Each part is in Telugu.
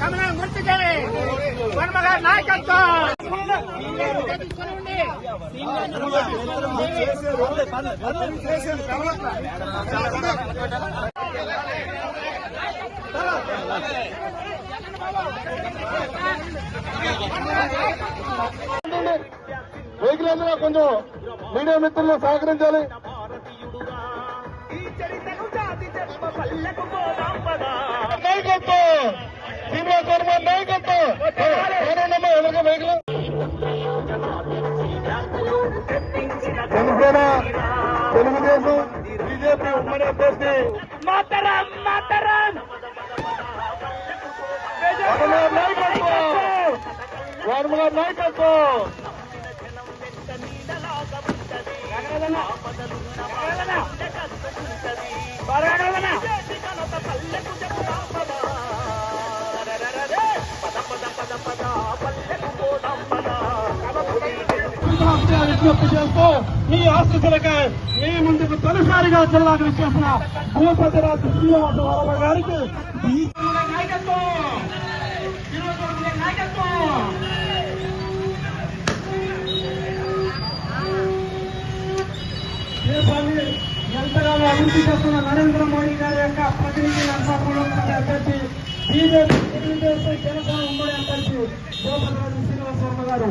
కమలం గుర్తుకే వర్మగారి నాయకత్వం వెహికల్ కొంచెం మీడియా మిత్రులు సహకరించాలి. నాయకత్వం! శ్రీనివాస్ వర్మ నాయకత్వం! జనసేన తెలుగుదేశం? బీజేపీ ఉమ్మడి అభ్యర్థి? మాతరం మాతరం! నాయకత్వం! వర్మ నాయకత్వం! విజ్ఞప్తి చేస్తూ మీ ఆస్తులకై మీ ముందుకు తొలిసారిగా జిల్లాకు విచ్చేసిన భూపతిరాజు శ్రీనివాస వరమ గారికి దేశాన్ని ఎంతగానో అభివృద్ధి చేస్తున్న నరేంద్ర మోడీ గారి యొక్క ప్రతినిధి నరసాపురం అభ్యర్థి బీజేపీ తెలుగుదేశం జనసేన ఉమ్మడి అభ్యర్థి గోపరాజు శ్రీనివాస వర్మ గారు.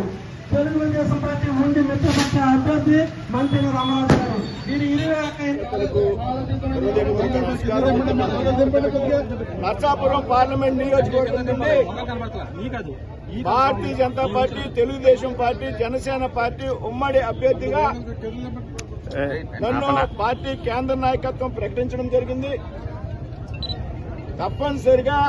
తెలుగుదేశం పార్టీ ఉండి మిత్రపక్ష అభ్యర్థి మంత్రి రామరాజు గారు. వీరి నర్సాపురం పార్లమెంట్ నియోజకవర్గం నుండి Bharatiya Janata party Telugu Desam party Janasena party ఉమ్మడి అభ్యర్థిగా నన్ను పార్టీ కేంద్ర నాయకత్వం ప్రకటించడం జరిగింది. తప్పనిసరిగా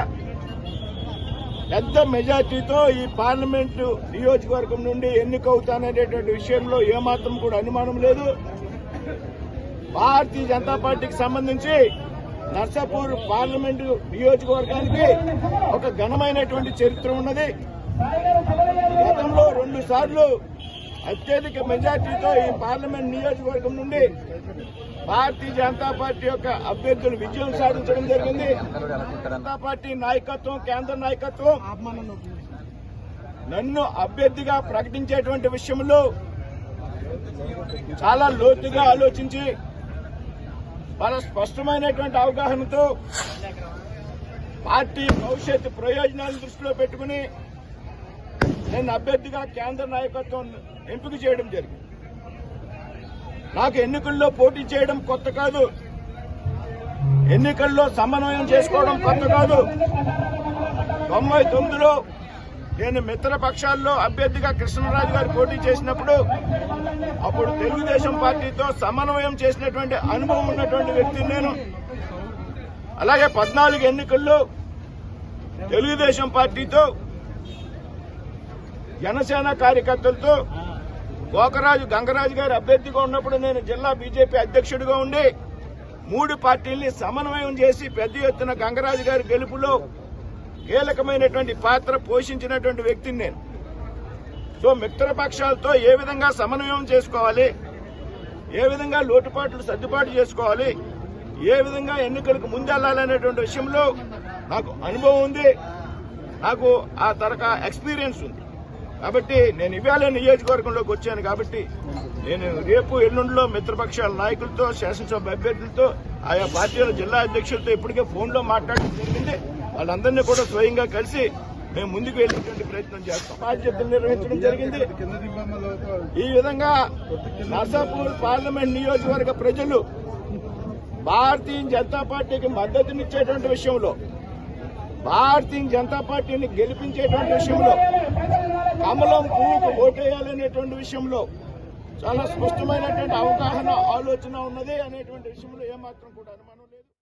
పెద్ద మెజార్టీతో ఈ పార్లమెంటు నియోజకవర్గం నుండి ఎన్నికవుతాననేటువంటి విషయంలో ఏమాత్రం కూడా అనుమానం లేదు. భారతీయ జనతా పార్టీకి సంబంధించి నర్సాపూర్ పార్లమెంటు నియోజకవర్గానికి ఒక ఘనమైనటువంటి చరిత్ర ఉన్నది. గతంలో రెండు సార్లు అత్యధిక మెజార్టీతో ఈ పార్లమెంట్ నియోజకవర్గం నుండి భారతీయ జనతా పార్టీ యొక్క అభ్యర్థులు విజయం సాధించడం జరిగింది. జనతా పార్టీ నాయకత్వం కేంద్ర నాయకత్వం నన్ను అభ్యర్థిగా ప్రకటించేటువంటి విషయంలో చాలా లోతుగా ఆలోచించి చాలా స్పష్టమైనటువంటి అవగాహనతో పార్టీ భవిష్యత్తు ప్రయోజనాలను దృష్టిలో పెట్టుకుని నేను అభ్యర్థిగా కేంద్ర నాయకత్వం ఎంపిక చేయడం జరిగింది. నాకు ఎన్నికల్లో పోటీ చేయడం కొత్త కాదు. ఎన్నికల్లో సమన్వయం చేసుకోవడం కొత్త కాదు. తొంభై తొమ్మిదిలో నేను మిత్రపక్షాల్లో అభ్యర్థిగా కృష్ణరాజు గారు పోటీ చేసినప్పుడు అప్పుడు తెలుగుదేశం పార్టీతో సమన్వయం చేసినటువంటి అనుభవం ఉన్నటువంటి వ్యక్తిని నేను. అలాగే పద్నాలుగు ఎన్నికల్లో తెలుగుదేశం పార్టీతో జనసేన కార్యకర్తలతో గోకరాజు గంగరాజు గారు అభ్యర్థిగా ఉన్నప్పుడు నేను జిల్లా బీజేపీ అధ్యక్షుడిగా ఉండి మూడు పార్టీల్ని సమన్వయం చేసి పెద్ద ఎత్తున గంగరాజు గారి గెలుపులో కీలకమైనటువంటి పాత్ర పోషించినటువంటి వ్యక్తిని నేను. సో మిత్రపక్షాలతో ఏ విధంగా సమన్వయం చేసుకోవాలి? ఏ విధంగా లోటుపాట్లు సర్దుబాటు చేసుకోవాలి? ఏ విధంగా ఎన్నికలకు ముందెళ్ళాలనేటువంటి విషయంలో నాకు అనుభవం ఉంది. నాకు ఆ తరక ఎక్స్పీరియన్స్ ఉంది. కాబట్టి నేను ఇవాళ నియోజకవర్గంలోకి వచ్చాను కాబట్టి నేను రేపు ఎల్లుండిలో మిత్రపక్షాల నాయకులతో శాసనసభ అభ్యర్థులతో ఆయా పార్టీల జిల్లా అధ్యక్షులతో ఇప్పటికే ఫోన్లో మాట్లాడడం జరిగింది. వాళ్ళందరినీ కూడా స్వయంగా కలిసి మేము ముందుకు వెళ్ళేటువంటి ప్రయత్నం చేస్తాం. బాధ్యతలు నిర్వహించడం జరిగింది. ఈ విధంగా నర్సాపూర్ పార్లమెంట్ నియోజకవర్గ ప్రజలు భారతీయ జనతా పార్టీకి మద్దతునిచ్చేటువంటి విషయంలో భారతీయ జనతా పార్టీని గెలిపించేటువంటి విషయంలో కమలం పువ్వుకు ఓటేయాలనేటువంటి విషయంలో చాలా స్పష్టమైనటువంటి అవగాహన ఆలోచన ఉన్నది అనేటువంటి విషయంలో ఏమాత్రం కూడా అనుమానం